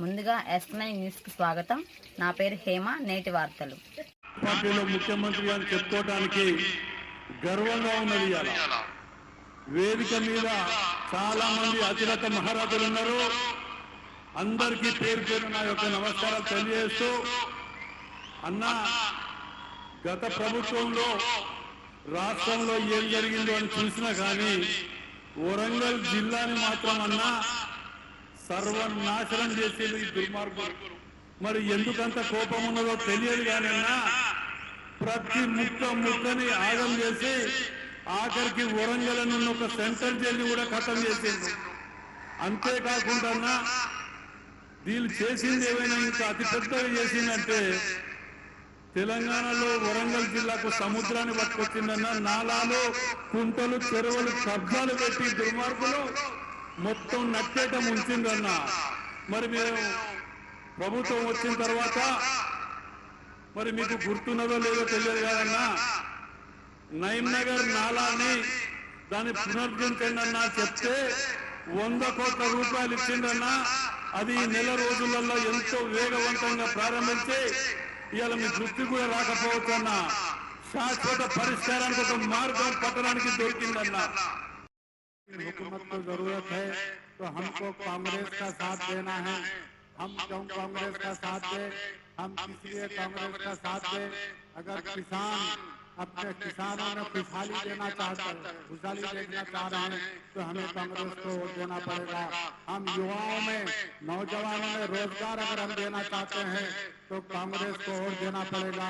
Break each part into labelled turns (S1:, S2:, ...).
S1: ముందుగా yes nine న్యూస్కి స్వాగతం. నా పేరు హేమ నేటి వార్తలు.
S2: పార్టీలో ముఖ్యమంత్రి గారు చెప్పుకోవడానికి గర్వంగా ఉన్నది వేదిక మీద చాలా మంది అతిరత మహారాజులు ఉన్నారు. అందరికీ పేరు పేరు నా యొక్క నమస్కారాలు తెలియజేస్తూ అన్న గత ప్రభుత్వంలో రాష్ట్రంలో ఏం జరిగిందో అని చూసినా కానీ వరంగల్ జిల్లాని మాత్రం అన్నా సర్వనాశనం చేసేది ఈ దుర్మార్గులు. మరి ఎందుకంత కోపం ఉన్నదో తెలియదు కానీ ప్రతి ముక్క ముక్కని ఆగం చేసి ఆఖరికి వరంగల్ నుండి ఒక సెంటర్ జైలు కూడా ఖతం చేసింది అంతేకాకుండా అన్నా వీళ్ళు చేసింది ఏమైనా ఇంకా అతి పెద్దగా చేసిందంటే తెలంగాణలో వరంగల్ జిల్లాకు సముద్రాన్ని పట్టుకొచ్చిందన్న నాలాలు కుంటలు చెరువులు కబ్జాలు పెట్టి దుర్మార్గులు మొత్తం నట్టేట ముంచిందన్న మరి మేము ప్రభుత్వం వచ్చిన తర్వాత మరి మీకు గుర్తున్నదో లేదో తెలియదు కాదన్నా. నయన్ నగర్ నాలాని దాన్ని పునరుద్ధరించండి అన్నా చెప్తే వంద కోట్ల రూపాయలు ఇచ్చిండన్నా. అది ఈ నెల రోజులలో ఎంతో వేగవంతంగా ప్రారంభించి ఇవాళ మీ దృష్టి కూడా రాకపోవచ్చు అన్న శాశ్వత పరిష్కారానికి ఒక మార్గం పట్టడానికి దొరికిందన్నా.
S3: हुकूमत को ज़रूरत है तो हमको कांग्रेस का साथ देना है। हम क्यों कांग्रेस का साथ दे? हम इसलिए कांग्रेस का साथ दे अगर किसान अपने किसानों में खुशहाली देना चाहते हैं खुशहाली देखना चाह रहे हैं तो हमें कांग्रेस को वोट देना पड़ेगा। हम युवाओं में नौजवानों में रोज़गार अगर हम देना चाहते हैं तो कांग्रेस को और देना पड़ेगा।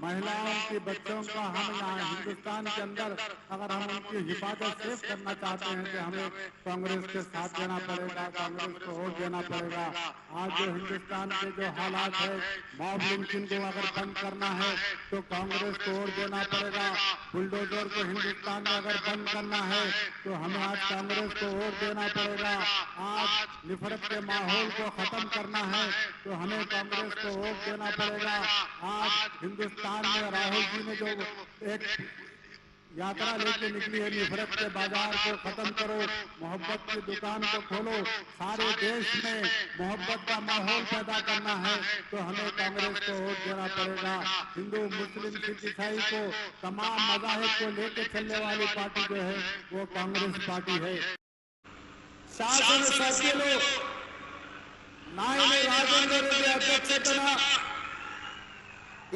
S3: महिलाओं की बच्चों का हम यहाँ हिंदुस्तान के अंदर अगर हम उनकी हिफाजत सेफ़ करना चाहते हैं तो हमें कांग्रेस के साथ देना पड़ेगा, कांग्रेस को और देना पड़ेगा। आज जो हिंदुस्तान के जो हालात है, मॉब लिंचिंग को अगर बंद करना है तो कांग्रेस को और देना पड़ेगा। बुलडोजर को हिंदुस्तान में अगर बंद करना है तो हमें आज कांग्रेस को और देना पड़ेगा। आज निफरत के माहौल को खत्म करना है तो हमें कांग्रेस को सहयोग देना पड़ेगा। आज हिंदुस्तान में राहुल जी ने जो एक यात्रा लेके निकली है नफरत के बाज़ार को खत्म करो मोहब्बत की दुकान को खोलो सारे देश में मोहब्बत का माहौल पैदा करना है तो हमें कांग्रेस को वोट देना पड़ेगा। हिंदू मुस्लिम सिख ईसाई को तमाम मजाहब को लेके चलने वाली पार्टी जो है वो कांग्रेस पार्टी है। शासन నాయని రాజేందర్ రెడ్డి అధ్యక్షతన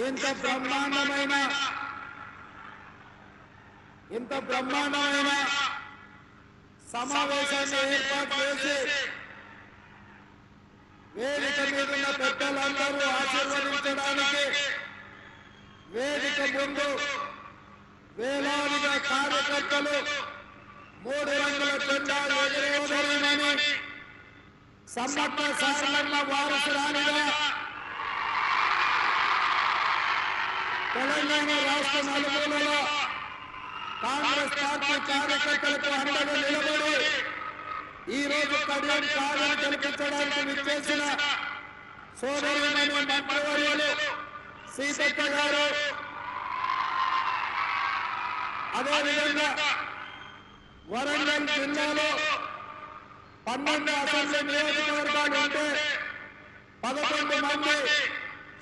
S3: ఇంత బ్రహ్మాండమైన ఇంత బ్రహ్మాండమైన సమావేశాన్ని ఏర్పాటు చేసి వేదిక మీద ఉన్న పెద్దలందరూ ఆశీర్వదించడానికి వేదిక ముందు వేలాదిగా కార్యకర్తలు మూడు రంగుల జెండాలు ఎగరేయబడినని సమ్మక్క సారలమ్మ వారసురాలిగా తెలంగాణ రాష్ట్ర నలుమూలలో కాంగ్రెస్ పార్టీ కార్యకర్తలకు అండగా నిలబడి ఈ రోజు కడియం కార్యం కల్పించడానికి విచ్చేసిన సోదరులైన మంత్రివర్యులు సీతక్క గారు. అదేవిధంగా వరంగల్ జిల్లాలో పన్నెండు అసెంబ్లీ నియోజకవర్గాలు ఉంటే పదకొండు మంది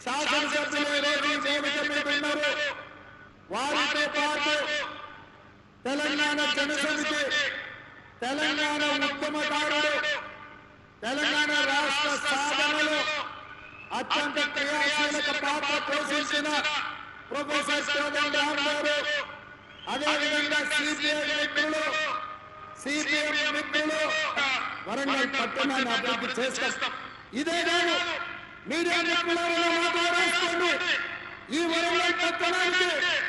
S3: శాసనసభ్యులు ఈరోజు రోజు వేదిక మీద ఉన్నారు. వారితో పాటు తెలంగాణ జనసమితి తెలంగాణ ఉద్యమకారుడు తెలంగాణ రాష్ట్ర సాధనలో అత్యంత క్రియాశీలక పాత్ర పోషించిన ప్రొఫెసర్ కోదండ రామ్ గారు అదేవిధంగా సిపిఐ మిత్రులు సిపిఎం మిత్రులు వరంగల్ పట్టణాన్ని అభివృద్ధి చేస్తాం. ఇదే కాదు మీడియా ఈ వరంగల్ పట్టణానికి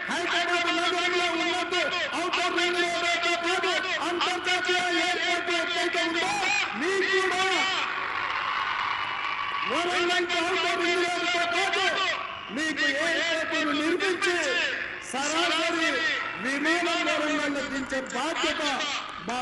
S3: హైదరాబాద్ నగరంలో ఉన్నట్టు అవుటర్ రింగ్ రోడ్డుతో పాటు అంతర్జాతీయ ఎయిర్పోర్ట్ ఎక్కడైతే ఉందో? మీకు కూడా. వరంగల్ అవుటర్ రింగ్ రోడ్డుతో పాటు మీకు ఎయిర్పోర్టును నిర్మించి సరాసరి విమానం వరంగల్ దించే బాధ్యత మా